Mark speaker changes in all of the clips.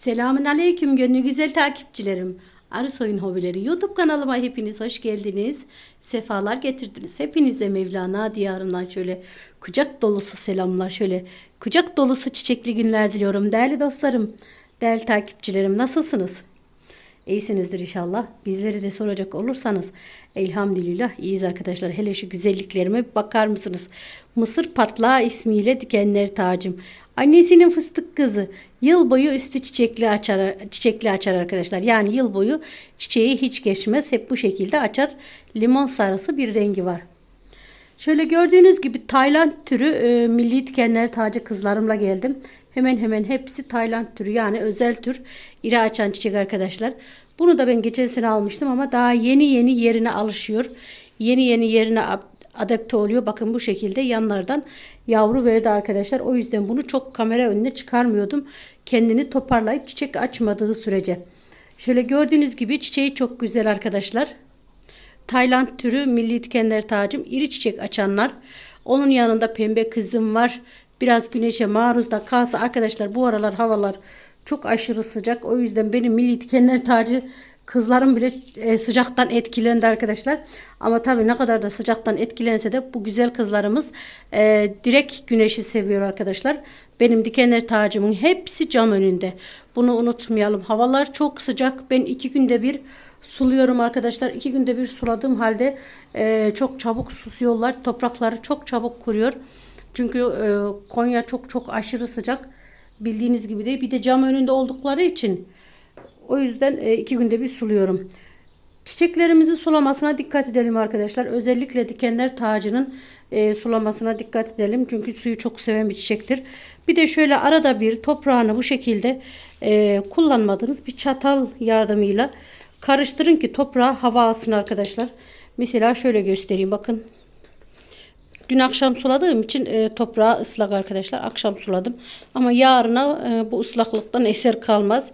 Speaker 1: Selamün aleyküm gönlü güzel takipçilerim. Arı Soyun Hobileri YouTube kanalıma hepiniz hoş geldiniz. Sefalar getirdiniz. Hepinize Mevlana diyarından şöyle kucak dolusu selamlar. Şöyle kucak dolusu çiçekli günler diliyorum. Değerli dostlarım, değerli takipçilerim nasılsınız? İyisinizdir inşallah. Bizleri de soracak olursanız elhamdülillah iyiyiz arkadaşlar. Hele şu güzelliklerime bakar mısınız? Mısır patlağı ismiyle dikenler tacım. Annesinin fıstık kızı. Yıl boyu üstü çiçekli açar, çiçekli açar arkadaşlar. Yani yıl boyu çiçeği hiç geçmez. Hep bu şekilde açar. Limon sarısı bir rengi var. Şöyle gördüğünüz gibi Tayland türü e, milli dikenler tacı kızlarımla geldim. Hemen hemen hepsi Tayland türü yani özel tür iri açan çiçek arkadaşlar. Bunu da ben geçen sene almıştım ama daha yeni yeni yerine alışıyor. Yeni yeni yerine adapte oluyor. Bakın bu şekilde yanlardan yavru verdi arkadaşlar. O yüzden bunu çok kamera önüne çıkarmıyordum. Kendini toparlayıp çiçek açmadığı sürece. Şöyle gördüğünüz gibi çiçeği çok güzel arkadaşlar. Tayland türü milli dikenler tacım iri çiçek açanlar. Onun yanında pembe kızım var. Biraz güneşe maruz da kalsa arkadaşlar bu aralar havalar çok aşırı sıcak. O yüzden benim milli dikenler tacı kızlarım bile e, sıcaktan etkilendi arkadaşlar. Ama tabii ne kadar da sıcaktan etkilense de bu güzel kızlarımız e, direkt güneşi seviyor arkadaşlar. Benim dikenler tacımın hepsi cam önünde. Bunu unutmayalım. Havalar çok sıcak. Ben iki günde bir suluyorum arkadaşlar. İki günde bir suladığım halde e, çok çabuk susuyorlar. Toprakları çok çabuk kuruyor. Çünkü e, Konya çok çok aşırı sıcak. Bildiğiniz gibi değil. Bir de cam önünde oldukları için o yüzden e, iki günde bir suluyorum. Çiçeklerimizin sulamasına dikkat edelim arkadaşlar. Özellikle dikenler tacının e, sulamasına dikkat edelim. Çünkü suyu çok seven bir çiçektir. Bir de şöyle arada bir toprağını bu şekilde e, kullanmadığınız bir çatal yardımıyla karıştırın ki toprağa hava alsın arkadaşlar. Mesela şöyle göstereyim bakın. Dün akşam suladığım için e, toprağı ıslak arkadaşlar. Akşam suladım. Ama yarına e, bu ıslaklıktan eser kalmaz.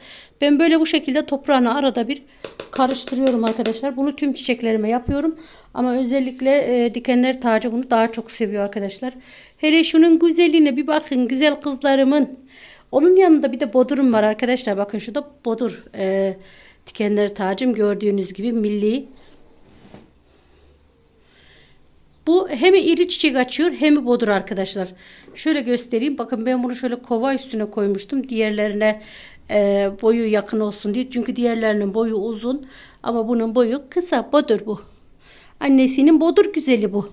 Speaker 1: Ben böyle bu şekilde toprağını arada bir karıştırıyorum arkadaşlar. Bunu tüm çiçeklerime yapıyorum. Ama özellikle e, dikenler tacı bunu daha çok seviyor arkadaşlar. Hele şunun güzelliğine bir bakın güzel kızlarımın. Onun yanında bir de bodurum var arkadaşlar. Bakın şu da bodur. E, dikenler tacım gördüğünüz gibi milli. Bu hem iri çiçek açıyor hem bodur arkadaşlar. Şöyle göstereyim. Bakın ben bunu şöyle kova üstüne koymuştum. Diğerlerine e, boyu yakın olsun diye. Çünkü diğerlerinin boyu uzun ama bunun boyu kısa. Bodur bu. Annesinin bodur güzeli bu.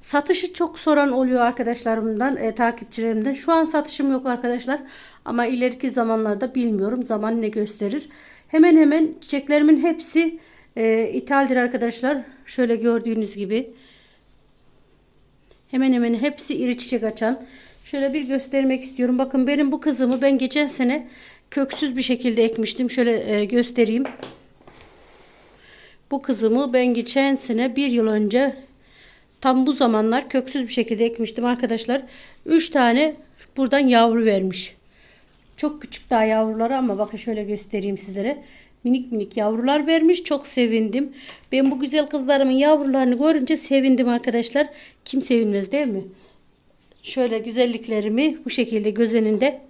Speaker 1: Satışı çok soran oluyor arkadaşlarımdan, e, takipçilerimden. Şu an satışım yok arkadaşlar. Ama ileriki zamanlarda bilmiyorum. Zaman ne gösterir. Hemen hemen çiçeklerimin hepsi e, ithaldir arkadaşlar. Şöyle gördüğünüz gibi. Hemen hemen hepsi iri çiçek açan. Şöyle bir göstermek istiyorum. Bakın benim bu kızımı ben geçen sene köksüz bir şekilde ekmiştim. Şöyle e, göstereyim. Bu kızımı ben geçen sene bir yıl önce tam bu zamanlar köksüz bir şekilde ekmiştim arkadaşlar. 3 tane buradan yavru vermiş. Çok küçük daha yavruları ama bakın şöyle göstereyim sizlere. Minik minik yavrular vermiş. Çok sevindim. Ben bu güzel kızlarımın yavrularını görünce sevindim arkadaşlar. Kim sevinmez değil mi? Şöyle güzelliklerimi bu şekilde göz önünde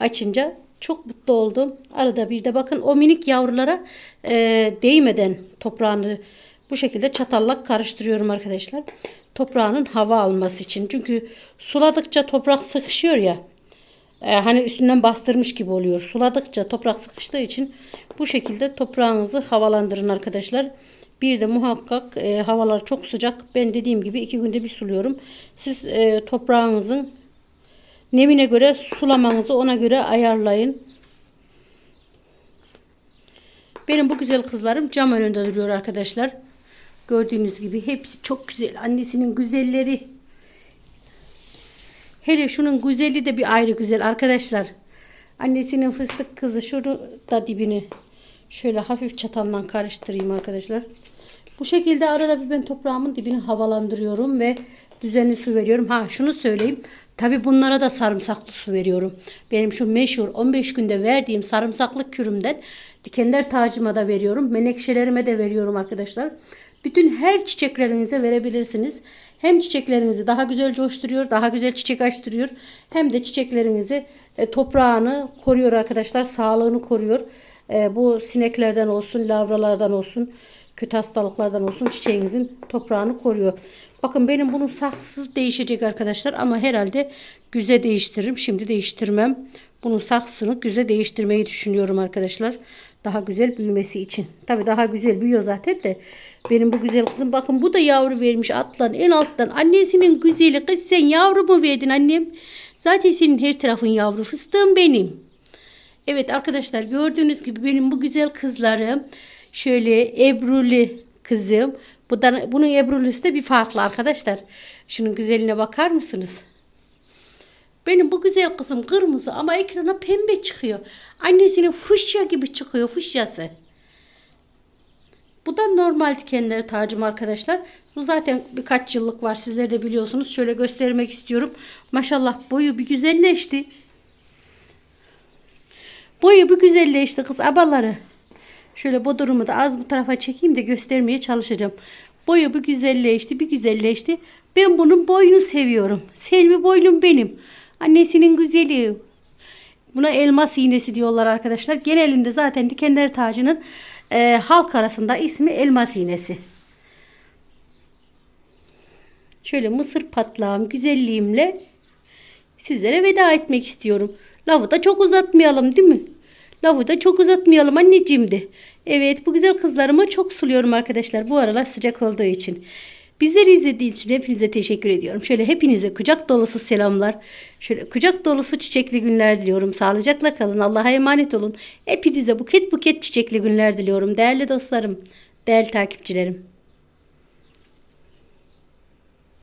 Speaker 1: açınca çok mutlu oldum. Arada bir de bakın o minik yavrulara e, değmeden toprağını bu şekilde çatalla karıştırıyorum arkadaşlar. Toprağının hava alması için. Çünkü suladıkça toprak sıkışıyor ya. E, hani üstünden bastırmış gibi oluyor. Suladıkça toprak sıkıştığı için bu şekilde toprağınızı havalandırın arkadaşlar. Bir de muhakkak e, havalar çok sıcak. Ben dediğim gibi iki günde bir suluyorum. Siz e, toprağınızın nemine göre sulamanızı ona göre ayarlayın. Benim bu güzel kızlarım cam önünde duruyor arkadaşlar. Gördüğünüz gibi hepsi çok güzel. Annesinin güzelleri. Hele şunun güzeli de bir ayrı güzel arkadaşlar. Annesinin fıstık kızı şunu da dibini şöyle hafif çatalla karıştırayım arkadaşlar. Bu şekilde arada bir ben toprağımın dibini havalandırıyorum ve düzenli su veriyorum. Ha şunu söyleyeyim. Tabi bunlara da sarımsaklı su veriyorum. Benim şu meşhur 15 günde verdiğim sarımsaklı kürümden dikenler tacıma da veriyorum. Menekşelerime de veriyorum arkadaşlar. Bütün her çiçeklerinize verebilirsiniz. Hem çiçeklerinizi daha güzel coşturuyor, daha güzel çiçek açtırıyor. Hem de çiçeklerinizi e, toprağını koruyor arkadaşlar. Sağlığını koruyor. E, bu sineklerden olsun, lavralardan olsun, kötü hastalıklardan olsun çiçeğinizin toprağını koruyor. Bakın benim bunun saksısı değişecek arkadaşlar ama herhalde güze değiştiririm. Şimdi değiştirmem. Bunun saksısını güze değiştirmeyi düşünüyorum arkadaşlar. Daha güzel büyümesi için. Tabii daha güzel büyüyor zaten de. Benim bu güzel kızım bakın bu da yavru vermiş atlan en alttan. Annesinin güzeli kız sen yavru mu verdin annem? Zaten senin her tarafın yavru fıstığım benim. Evet arkadaşlar gördüğünüz gibi benim bu güzel kızlarım şöyle Ebruli kızım. Bu da, bunun Ebrulisi de bir farklı arkadaşlar. Şunun güzeline bakar mısınız? Benim bu güzel kızım kırmızı ama ekrana pembe çıkıyor. Annesinin fuşya gibi çıkıyor fuşyası. Bu da normal dikenleri tacım arkadaşlar. Bu zaten birkaç yıllık var. Sizler de biliyorsunuz. Şöyle göstermek istiyorum. Maşallah boyu bir güzelleşti. Boyu bir güzelleşti kız abaları. Şöyle bu durumu da az bu tarafa çekeyim de göstermeye çalışacağım. Boyu bir güzelleşti, bir güzelleşti. Ben bunun boyunu seviyorum. Selvi boylum benim. Annesinin güzeli. Buna elmas iğnesi diyorlar arkadaşlar. Genelinde zaten dikenler tacının e, halk arasında ismi elmas iğnesi. Şöyle mısır patlağım güzelliğimle sizlere veda etmek istiyorum. Lafı da çok uzatmayalım değil mi? Lafı da çok uzatmayalım anneciğim. Evet bu güzel kızlarıma çok suluyorum arkadaşlar bu aralar sıcak olduğu için. Bizleri izlediğiniz için hepinize teşekkür ediyorum. Şöyle hepinize kucak dolusu selamlar. Şöyle kucak dolusu çiçekli günler diliyorum. Sağlıcakla kalın. Allah'a emanet olun. Hepinize buket buket çiçekli günler diliyorum. Değerli dostlarım, değerli takipçilerim.